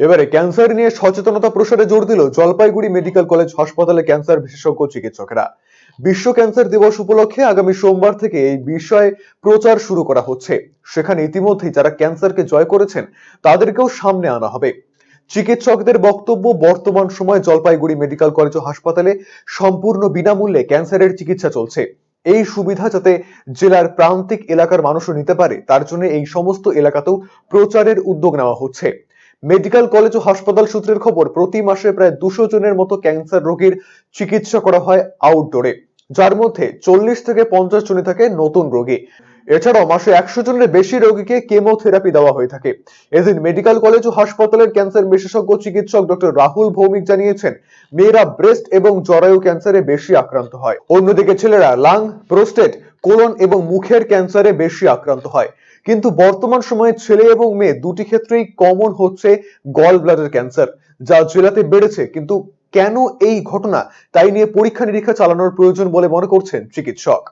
এবারে ক্যান্সার নিয়ে সচেতনতা প্রসারে জোর দিল জলপাইগুড়ি মেডিকেল কলেজ হাসপাতালে ক্যান্সার বিশেষজ্ঞ চিকিৎসকেরা। বিশ্ব ক্যান্সার দিবস উপলক্ষে আগামী সোমবার থেকে এই বিষয়ে প্রচার শুরু করা হচ্ছে। সেখানে ইতিমধ্যেই যারা ক্যান্সারকে জয় করেছেন, তাদেরকেও সামনে আনা হবে। চিকিৎসকদের বক্তব্য বর্তমান সময়ে জলপাইগুড়ি মেডিকেল কলেজ ও হাসপাতালে সম্পূর্ণ বিনামূল্যে ক্যান্সারের চিকিৎসা চলছে। এই সুবিধা যাতে জেলার প্রান্তিক এলাকার মানুষও নিতে পারে, তার জন্য এই সমস্ত এলাকাতেও প্রচারের উদ্যোগ নেওয়া হচ্ছে। মেডিকেল কলেজ ও হাসপাতাল সূত্রের খবর, প্রতি মাসে প্রায় দুশো জনের মতো ক্যান্সার রোগীর চিকিৎসা করা হয় আউটডোরে যার মধ্যে চল্লিশ থেকে পঞ্চাশ জনই থাকে নতুন রোগী। এছাড়াও মাসে একশো জনের বেশি রোগীকে কেমোথেরাপি দেওয়া হয়ে থাকে। এদিন মেডিকেল কলেজ ও হাসপাতালের ক্যান্সার বিশেষজ্ঞ চিকিৎসক ডক্টর রাহুল ভৌমিক জানিয়েছেন, মেয়েরা ব্রেস্ট এবং জরায়ু ক্যান্সারে বেশি আক্রান্ত হয়। অন্যদিকে ছেলেরা লাং, প্রোস্টেট, কোলন এবং মুখের ক্যান্সারে বেশি আক্রান্ত হয়। কিন্তু বর্তমান সময়ে ছেলে এবং মেয়ে দুটি ক্ষেত্রেই কমন হচ্ছে গল ব্লাডার ক্যান্সার, যা জেলাতে বেড়েছে, কিন্তু কেন এই ঘটনা? তাই নিয়ে পরীক্ষা নিরীক্ষা চালানোর প্রয়োজন বলে মনে করছেন চিকিৎসক।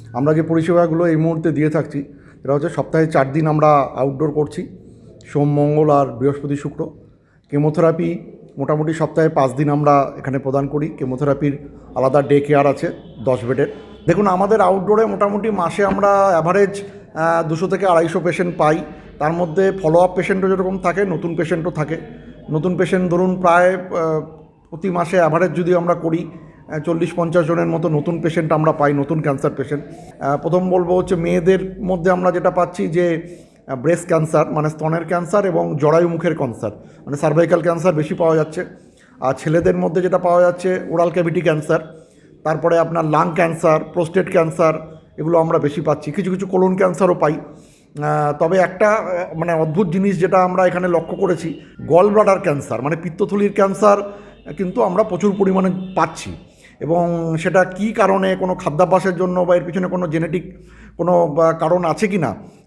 আমরা যে পরিষেবাগুলো এই মুহূর্তে দিয়ে থাকছি এটা হচ্ছে সপ্তাহে চার দিন আমরা আউটডোর করছি, সোম, মঙ্গল আর বৃহস্পতি, শুক্র। কেমোথেরাপি মোটামুটি সপ্তাহে পাঁচ দিন আমরা এখানে প্রদান করি। কেমোথেরাপির আলাদা ডে কেয়ার আছে, দশ বেডের। দেখুন, আমাদের আউটডোরে মোটামুটি মাসে আমরা অ্যাভারেজ দুশো থেকে আড়াইশো পেশেন্ট পাই। তার মধ্যে ফলো আপ পেশেন্টও যেরকম থাকে, নতুন পেশেন্টও থাকে। নতুন পেশেন্ট ধরুন প্রায় প্রতি মাসে অ্যাভারেজ যদি আমরা করি চল্লিশ পঞ্চাশ জনের মতো নতুন পেশেন্ট আমরা পাই, নতুন ক্যান্সার পেশেন্ট প্রথম বলব হচ্ছে মেয়েদের মধ্যে আমরা যেটা পাচ্ছি যে ব্রেস্ট ক্যান্সার মানে স্তনের ক্যান্সার এবং জরায়ু মুখের ক্যান্সার মানে সার্ভাইকাল ক্যান্সার বেশি পাওয়া যাচ্ছে। আর ছেলেদের মধ্যে যেটা পাওয়া যাচ্ছে ওরাল ক্যাভিটি ক্যান্সার তারপরে আপনার লাং ক্যান্সার প্রোস্টেট ক্যান্সার এগুলো আমরা বেশি পাচ্ছি। কিছু কিছু কোলন ক্যান্সারও পাই। তবে একটা মানে অদ্ভুত জিনিস যেটা আমরা এখানে লক্ষ্য করেছি গল ব্লাডার ক্যান্সার মানে পিত্তথলির ক্যান্সার কিন্তু আমরা প্রচুর পরিমাণে পাচ্ছি। এবং সেটা কি কারণে, কোনো খাদ্যাভ্যাসের জন্য বা এর পিছনে কোনো জেনেটিক কোনো কারণ আছে কি না